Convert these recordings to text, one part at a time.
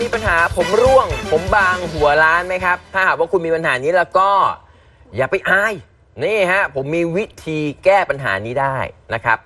มีปัญหาผมร่วง ผมบางหัวล้านไหมครับ ถ้าหากว่าคุณมีปัญหานี้แล้วก็อย่าไปอาย นี่ฮะ ผมมีวิธีแก้ปัญหานี้ได้นะครับ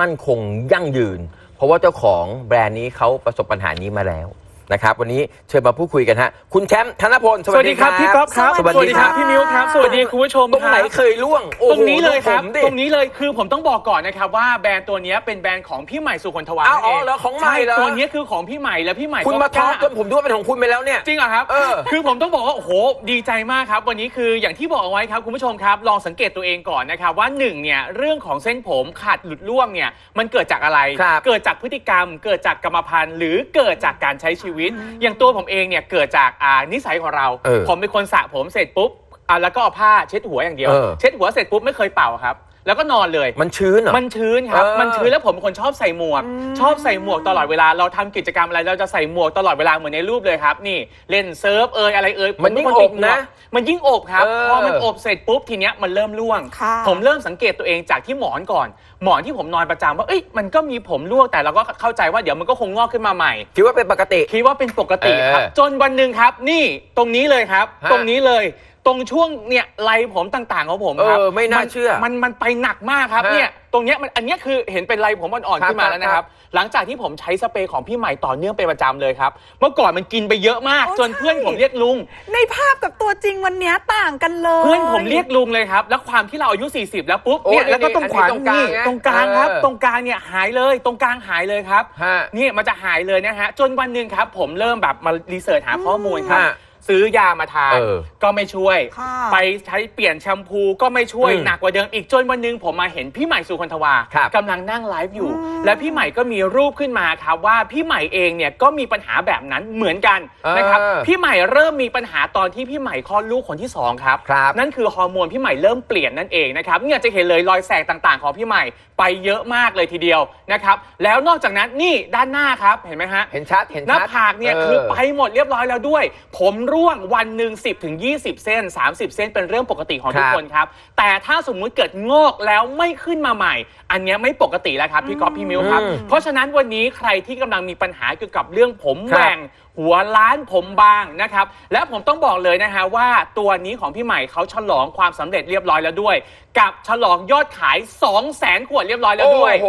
มั่นคงยั่งยืน เพราะว่าเจ้าของแบรนด์นี้เขาประสบปัญหานี้มาแล้ว นะครับ วันนี้เชิญมาพูดคุยกันฮะ คุณแชมป์ธนพลสวัสดีครับพี่ก๊อฟครับ สวัสดีครับ พี่มิวครับ สวัสดีคุณผู้ชมตรงคไหนรับเคยร่วงโอ้โหตรงนี้เลยครับ ผมดิ ตรงนี้เลยคือผมต้องบอกก่อนนะครับว่าแบรนด์ตัวนี้เป็นแบรนด์ของพี่ใหม่สุคนทวาอ้าวนั่นเองอ๋อเหรอของใหม่เหรอ ช่ตัวนี้คือของพี่ใหม่แล้วพี่ใหม่คุณก็มาท้องจกล้นผมด้วยเป็นของคุณไปแล้วเนี่ย จริงเหรอครับ เออ คือผมต้องบอกว่า โอ้โห ดีใจมากครับ วันนี้คืออย่างที่บอกเอาไว้ครับ คุณผู้ชมครับ ลองสังเกตตัวเองก่อนนะครับ ว่าหนึ่งเนี่ยเรื่องของเส้นผมขาดหลุดร่วงเนี่ยมันเกิดจากอะไร ครับ เกิดจากพฤติกรรม เกิดจากกรรมพันธุ์ หรือเกิดจากการใช้ชีวิต อย่างตัวผมเองเนี่ยเกิดจากอ่านิสัยของเรา เออผมเป็นคนสระผมเสร็จปุ๊บอ่าแล้วก็เอาผ้าเช็ดหัวอย่างเดียว เออ เช็ดหัวเสร็จปุ๊บไม่เคยเป่าครับ แล้วก็นอนเลย มันชื้นเหรอ มันชื้นครับ เออมันชื้นแล้วผมเป็นคนชอบใส่หมวก ชอบใส่หมวกตลอดเวลา เราทำกิจกรรมอะไรเราจะใส่หมวกตลอดเวลาเหมือนในรูปเลยครับ นี่เล่นเซิร์ฟเอยอะไรเอยมันยิ่งผเป็คติดอบหวกนะมันยิ่งอบครับเออ พอมันอบเสร็จปุ๊บทีเนี้ยมันเริ่มร่วง ค่ะ ผมเริ่มสังเกตตัวเองจากที่หมอนก่อน หมอนที่ผมนอนประจำว่าเอ้ยมันก็มีผมร่วงแต่เราก็เข้าใจว่าเดี๋ยวมันก็คงงอกขึ้นมาใหม่ คิดว่าเป็นปกติ คิดว่าเป็นปกติครับ เออจนวันหนึ่งครับ นี่ตรงนี้เลยครับ ฮะ ตรงนี้เลย ตรงช่วงเนี่ยไหลผมต่างๆของผมครับเออไม่น่าเชื่อมันมันไปหนักมากครับฮะเนี่ยตรงเนี้ยมันอันเนี้ยคือเห็นเป็นไรผมอ่อนครับๆขึ้นมาแล้วนะคครัรับบ หลังจากที่ผมใช้สเปรย์ของพี่ใหม่ต่อเนื่องเป็นประจำเลยครับ เมื่อก่อนมันกินไปเยอะมาก โอ้จนเพื่อนใช่ ผมเรียกลุง ในภาพกับตัวจริงวันเนี้ยต่างกันเลย เพื่อนผมเรียกลุงเลยครับ แล้วความที่เราอายุ 40 แล้วปุ๊บโอ้เนี่ยนี่แล้วก็ตรงขวาอันนี้ตรงกลางนี่นะตรงกลางครับ เออ ตรงกลางเนี่ยหายเลย ตรงกลางหายเลยครับ ฮะ นี่มันจะหายเลยนะฮะ จนวันหนึ่งครับ ผมเริ่มแบบมารีเสิร์ชหาข้อมูลครับ ฮะ ซื้อยามาทาน เออ ก็ไม่ช่วย ค่ะ ไปใช้เปลี่ยนแชมพูก็ไม่ช่วยอืมหนักกว่าเดิมอีกจนวันหนึงผมมาเห็นพี่ใหม่สุคนทวาครับกำลังนั่งไลฟ์อยู่ และพี่ใหม่ก็มีรูปขึ้นมาครับว่าพี่ใหม่เองเนี่ยก็มีปัญหาแบบนั้นเหมือนกันนะครับเออพี่ใหม่เริ่มมีปัญหาตอนที่พี่ใหม่คลอดลูกคนที่สองครับ ครับ นั่นคือฮอร์โมนพี่ใหม่เริ่มเปลี่ยนนั่นเองนะครับเนี่ยจะเห็นเลยรอยแสกต่างๆ ของพี่ใหม่ไปเยอะมากเลยทีเดียวนะครับแล้วนอกจากนั้นนี่ด้านหน้าครับเห็นไหมฮะ เห็นชัดเห็นหน้าชัดผากเนี่ยอคือไปหมดเรียบร้อยแล้วด้วย ผมร่วงวันหนึ่ง10ถึง20 เส้น 30 เส้นเป็นเรื่องปกติของทุกครับคนครับ แต่ถ้าสมมุติเกิดงอกแล้วไม่ขึ้นมาใหม่ อันเนี้ยไม่ปกติแล้วครับพี่ก๊อฟพี่มิวครับอืมเพราะฉะนั้นวันนี้ใครที่กำลังมีปัญหาเกี่ยวกับเรื่องผมครับแหว่ง หัวล้านผมบางนะครับ และผมต้องบอกเลยนะฮะว่าตัวนี้ของพี่ใหม่เขาฉลองความสำเร็จเรียบร้อยแล้วด้วย กับฉลองยอดขาย 2 0 0 0 0 0ขวดเรียบร้อยแล้วด้วย โอ้โห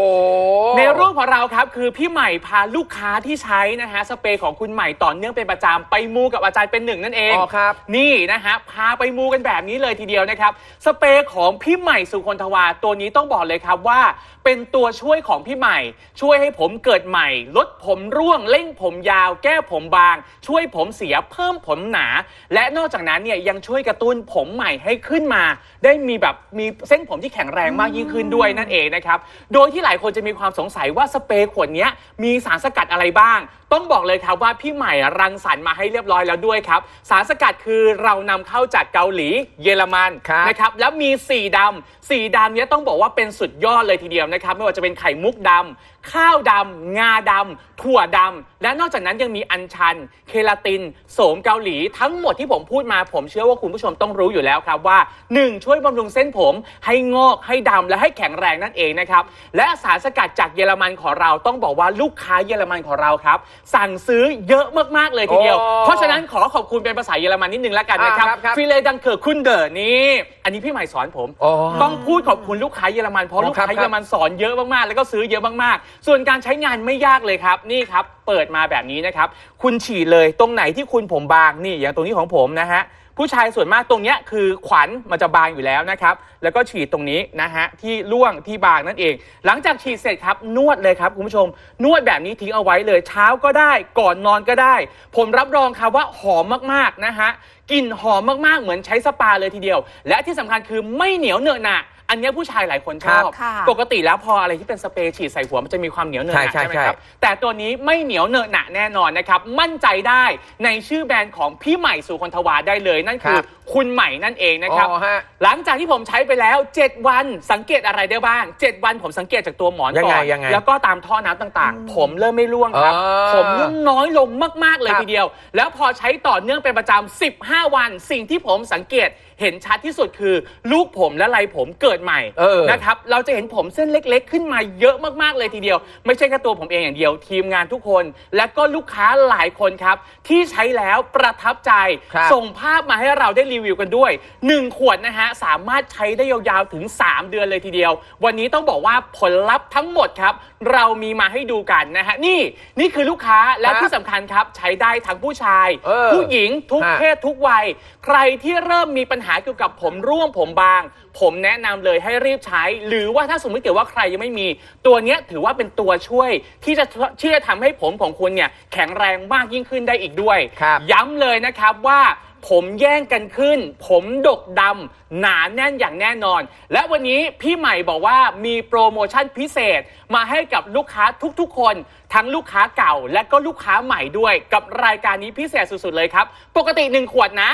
ในรูปของเราครับคือพี่ใหม่พาลูกค้าที่ใช้นะฮะสเปรย์ของคุณใหม่ต่อเนื่องเป็นประจำไปมูกับอาจารย์เป็นหนึ่งนั่นเองอ๋อครับ นี่นะฮะพาไปมูกันแบบนี้เลยทีเดียวนะครับ สเปรย์ของพี่ใหม่สุคนทวาตัวนี้ต้องบอกเลยครับว่า เป็นตัวช่วยของพี่ใหม่ ช่วยให้ผมเกิดใหม่ ลดผมร่วงเร่งผมยาว แก้ผมบาง ช่วยผมเสียเพิ่มผมหนา และนอกจากนั้นเนี่ยยังช่วยกระตุ้นผมใหม่ให้ขึ้นมา ได้มีแบบมีเส้นผมที่แข็งแรงมากยิ่งขึ้นด้วยนั่นเองนะครับ โดยที่หลายคนจะมีความสงสัยว่าสเปรย์ขวดเนี้ยมีสารสกัดอะไรบ้าง ต้องบอกเลยครับว่าพี่ใหม่รังสรรค์มาให้เรียบร้อยแล้วด้วยครับ สารสกัดคือเรานำเข้าจากเกาหลีเยอรมันครับนะครับแล้วมีสีดำสีดำเนี้ยต้องบอกว่าเป็นสุดยอดเลยทีเดียวนะครับ ไม่ว่าจะเป็นไข่มุกดำข้าวดำงาดำถั่วดำและนอกจากนั้นยังมีอัญชันเคลาติน โสมเกาหลี ทั้งหมดที่ผมพูดมาผมเชื่อว่าคุณผู้ชมต้องรู้อยู่แล้วครับว่า 1. ช่วยบำรุงเส้นผม ให้งอกให้ดำและให้แข็งแรงนั่นเองนะครับ และสารสกัดจากเยอรมันของเราต้องบอกว่าลูกค้าเยอรมันของเราครับ สั่งซื้อเยอะมากๆเลยทีเดียว โอ้เพราะฉะนั้นขอขอบคุณเป็นภาษาเยอรมันนิดนึงแล้วกันนะครับอ่าครับครับฟิเลดังเกิดคุณเดอร์นี่อันนี้พี่ใหม่สอนผม อ๋อ ต้องพูดขอบคุณลูกค้าเยอรมันเพอ๋ราะอลูกครัค้าบเยอรมันสอนเยอะมาก ๆ แล้วก็ซื้อเยอะมาก ๆ ส่วนการใช้งานไม่ยากเลยครับ นี่ครับ เปิดมาแบบนี้นะครับคุณฉีดเลยตรงไหนที่คุณผมบางนี่อย่างตรงนี้ของผมนะฮะผู้ชายส่วนมากตรงเนี้ยคือขวัญมันจะบางอยู่แล้วนะครับแล้วก็ฉีดตรงนี้นะฮะที่ร่วงที่บางนั่นเอง หลังจากฉีดเสร็จครับนวดเลยครับคุณผู้ชม นวดแบบนี้ทิ้งเอาไว้เลยเช้าก็ได้ก่อนนอนก็ได้ ผมรับรองครับว่าหอมมากๆนะฮะกลิ่นหอมมากๆเหมือนใช้สปาเลยทีเดียว และที่สำคัญคือไม่เหนียวเหนอะหนะ อันเนี้ยผู้ชายหลายคนชอบครับค่ะ ปกติแล้วพออะไรที่เป็นสเปรย์ฉีดใส่หัวมันจะมีความเหนียวเหนอะหนะใช่ใช่ใช่ไหมครับแต่ตัวนี้ไม่เหนียวเหนอะหนะแน่นอนนะครับ มั่นใจได้ในชื่อแบรนด์ของพี่ใหม่สุคนทวาได้เลย นั่นคือครับคุณใหม่นั่นเองนะครับ อ๋อฮะหลังจากที่ผมใช้ไปแล้ว 7 วันสังเกตอะไรได้บ้าง 7 วันผมสังเกตจากตัวหมอนยังก่ไงอนยังไงแล้วก็ตามท่อน้ำต่างๆ ผมเริ่มไม่ร่วงครับอ๋อผมร่วงน้อยลงมากๆเลยครับ ทีเดียว แล้วพอใช้ต่อเนื่องเป็นประจำ15 วัน สิ่งที่ผมสังเกตเห็นชัดที่สุดคือ ลูกผมและไรผมเกิดใหม่เออ นะครับเราจะเห็นผมเส้นเล็กๆ ขึ้นมาเยอะมากๆเลยทีเดียว ไม่ใช่แค่ตัวผมเองอย่างเดียว ทีมงานทุกคน และก็ลูกค้าหลายคนครับ ที่ใช้แล้วประทับใจ ครับ ส่งภาพมาให้เราได้รีวิวกันด้วย 1 ขวดนะฮะ สามารถใช้ได้ยาวๆถึง 3 เดือนเลยทีเดียว วันนี้ต้องบอกว่าผลลัพธ์ทั้งหมดครับ เรามีมาให้ดูกันนะฮะ นี่นี่คือลูกค้าและครับที่สำคัญครับ ใช้ได้ทั้งผู้ชาย เออผู้หญิงทุกฮะ เพศ ทุกวัย ใครที่เริ่มมีปัญหาเกี่ยวกับผมร่วงผมบาง ผมแนะนำเลยให้รีบใช้ หรือว่าถ้าสมมติเกิดว่าใครยังไม่มี ตัวเนี้ยถือว่าเป็นตัวช่วยที่จะที่จะทำให้ผมของคุณเนี่ยแข็งแรงมากยิ่งขึ้นได้อีกด้วย ครับ ย้ำเลยนะครับว่าผมแย่งกันขึ้น ผมดกดำหนาแน่นอย่างแน่นอน และวันนี้พี่ใหม่บอกว่ามีโปรโมชั่นพิเศษมาให้กับลูกค้าทุกๆคน ทั้งลูกค้าเก่าและก็ลูกค้าใหม่ด้วย กับรายการนี้พิเศษสุดๆเลยครับ ปกติ 1 ขวดนะ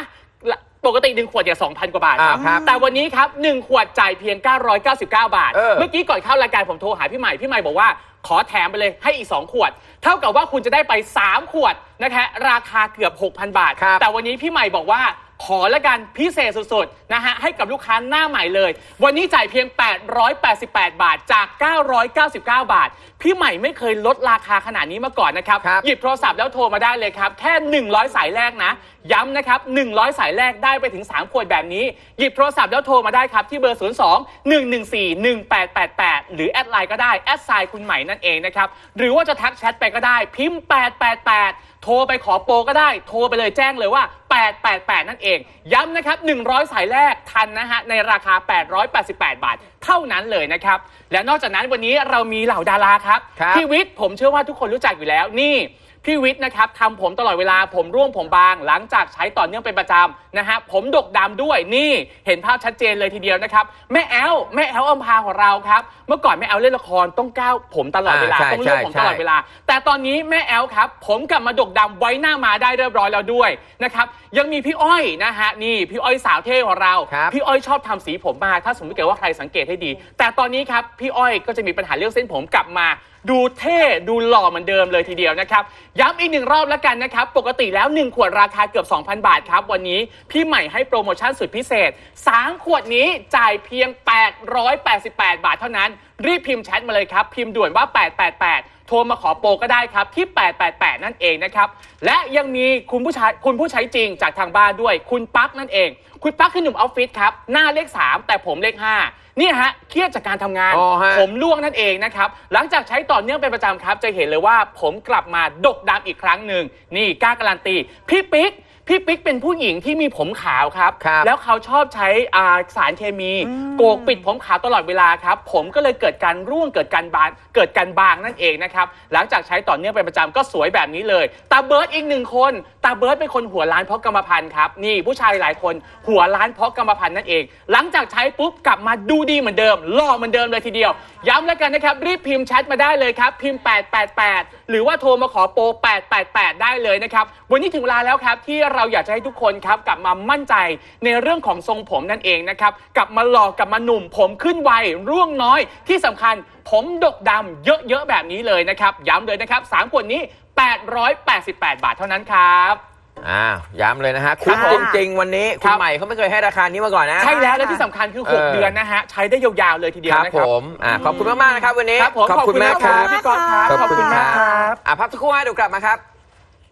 ปกติ1ขวดเนี่ย2,000กว่าบาทครับอ่าครับแต่วันนี้ครับ1ขวดจ่ายเพียง 999 บาท เออ เมื่อกี้ก่อนเข้ารายการผมโทรหาพี่ใหม่พี่ใหม่บอกว่าขอแถมไปเลยให้อีก 2 ขวด เท่ากับว่าคุณจะได้ไป 3 ขวดนะคะราคาเกือบ 6,000 บาท ครับแต่วันนี้พี่ใหม่บอกว่า ขอละกันพิเศษสุดๆ นะฮะ ให้กับลูกค้าหน้าใหม่เลย วันนี้จ่ายเพียง 888 บาทจาก 999 บาท พี่ใหม่ไม่เคยลดราคาขนาดนี้มาก่อนนะครับครับ หยิบโทรศัพท์แล้วโทรมาได้เลยครับ แค่ 100 สายแรกนะ ย้ำนะครับ 100 สายแรกได้ไปถึง 3 ขวดแบบนี้ หยิบโทรศัพท์แล้วโทรมาได้ครับ ที่เบอร์ 02 114 1888 หรือแอดไลน์ก็ได้แอดไซน์คุณใหม่นั่นเองนะครับหรือว่าจะทักแชทไปก็ได้พิมพ์ 888 โทรไปขอโปรก็ได้โทรไปเลยแจ้งเลยว่า 888 นั่นเอง ย้ำนะครับ 100 สายแรกทันนะฮะ ในราคา 888 บาท เท่านั้นเลยนะครับ และนอกจากนั้นวันนี้เรามีเหล่าดาราครับครับพี่วิทย์ผมเชื่อว่าทุกคนรู้จักอยู่แล้วนี่ พี่วิทย์นะครับทำผมตลอดเวลาผมร่วงผมบาง หลังจากใช้ต่อเนื่องเป็นประจำนะฮะผมดกดำด้วยนี่เห็นภาพชัดเจนเลยทีเดียวนะครับแม่แอลแม่แอลอัมพาของเราครับเมื่อก่อนแม่แอลเล่นละครต้องก้าวผมตลอดเวลาอ่าใช่ต้องเลือกผมใช่ตลอดเวลา แต่ตอนนี้แม่แอลครับผมกลับมาดกดำไว้หน้ามาได้เรียบร้อยแล้วด้วยนะครับยังมีพี่อ้อยนะฮะนี่พี่อ้อยสาวเท่ของเรา ครับ พี่อ้อยชอบทำสีผมมากถ้าสมมติเกิดว่าใครสังเกตให้ดี แต่ตอนนี้ครับ พี่อ้อยก็จะมีปัญหาเรื่องเส้นผมกลับมา ดูเท่ดูหล่อเหมือนเดิมเลยทีเดียวนะครับย้ำอีกหนึ่งรอบแล้วกันนะครับ ปกติแล้ว 1 ขวดราคาเกือบ 2,000 บาทครับ วันนี้พี่ใหม่ให้โปรโมชั่นสุดพิเศษ 3 ขวดนี้จ่ายเพียง 888 บาทเท่านั้น รีบพิมพ์แชทมาเลยครับ พิมพ์ด่วนว่า 888 โทรมาขอโปรก็ได้ครับ ที่ 888 นั่นเองนะครับ และยังมีคุณผู้ใชายคุณผู้ใช้จริงจากทางบ้านด้วย คุณปั๊กนั่นเอง คุณปั๊กคือหนุ่มออฟฟิศครับหน้าเลข 3 แต่ผมเลข 5 เนี่ยฮะเครียดจากการทำงาน อ๋อฮะ ผมร่วงนั่นเองนะครับ หลังจากใช้ต่อเนื่องเป็นประจำครับ จะเห็นเลยว่าผมกลับมาดกดำอีกครั้งหนึ่งนี่กล้าการันตี พี่ปิ๊ก พี่ปิ๊กเป็นผู้หญิงที่มีผมขาวครับ ครับแล้วเขาชอบใช้อ่าสารเคมีโกกปิดผมขาวตลอดเวลาครับ ผมก็เลยเกิดการร่วงเกิดการบานเกิดการบางนั่นเองนะครับ หลังจากใช้ต่อเนื่องเป็นประจำก็สวยแบบนี้เลยตาเบิร์ดอีกหนึ่งคนตาเบิร์ดเป็นคนหัวล้านเพราะกรรมพันธุ์ครับนี่ผู้ชายหลายคนหัวล้านเพราะกรรมพันธุ์นั่นเอง หลังจากใช้ปุ๊บกลับมาดูดีเหมือนเดิมหล่อเหมือนเดิมเลยทีเดียว ย้ำแล้วกันนะครับรีบพิมพ์แชทมาได้เลยครับพิมพ์ 888 หรือว่าโทรมาขอโปร 888 ได้เลยนะครับวันนี้ถึงเวลาแล้วครับที่เราอยากจะให้ทุกคนครับกลับมามั่นใจในเรื่องของทรงผมนั่นเองนะครับกลับมาหล่อกลับมาหนุ่มผมขึ้นไวร่วงน้อยที่สำคัญ ผมดกดำเยอะๆแบบนี้เลยนะครับย้ำเลยนะครับสามขวดนี้ 888 บาทเท่านั้นครับอ้าวย้ำเลยนะฮะคุ้มครับจริง ๆ วันนี้คคุรัณบใหม่เขาไม่เคยให้ราคานี้มาก่อนนะ ใช่แล้ว และที่สำคัญคือเออ6เดือนนะฮะ ใช้ได้ยาว ๆ เลยทีเดียวครับนะผครับมอ่าขอบคุณมาก ๆ นะครับ วันนี้ครับผมขอบคุณมากขอบคคุณรับพี่กอล์ฟครับ ขอบคุณมากคครัรับอะพักสักครู่ให้เดี๋ยวกลับมาครับ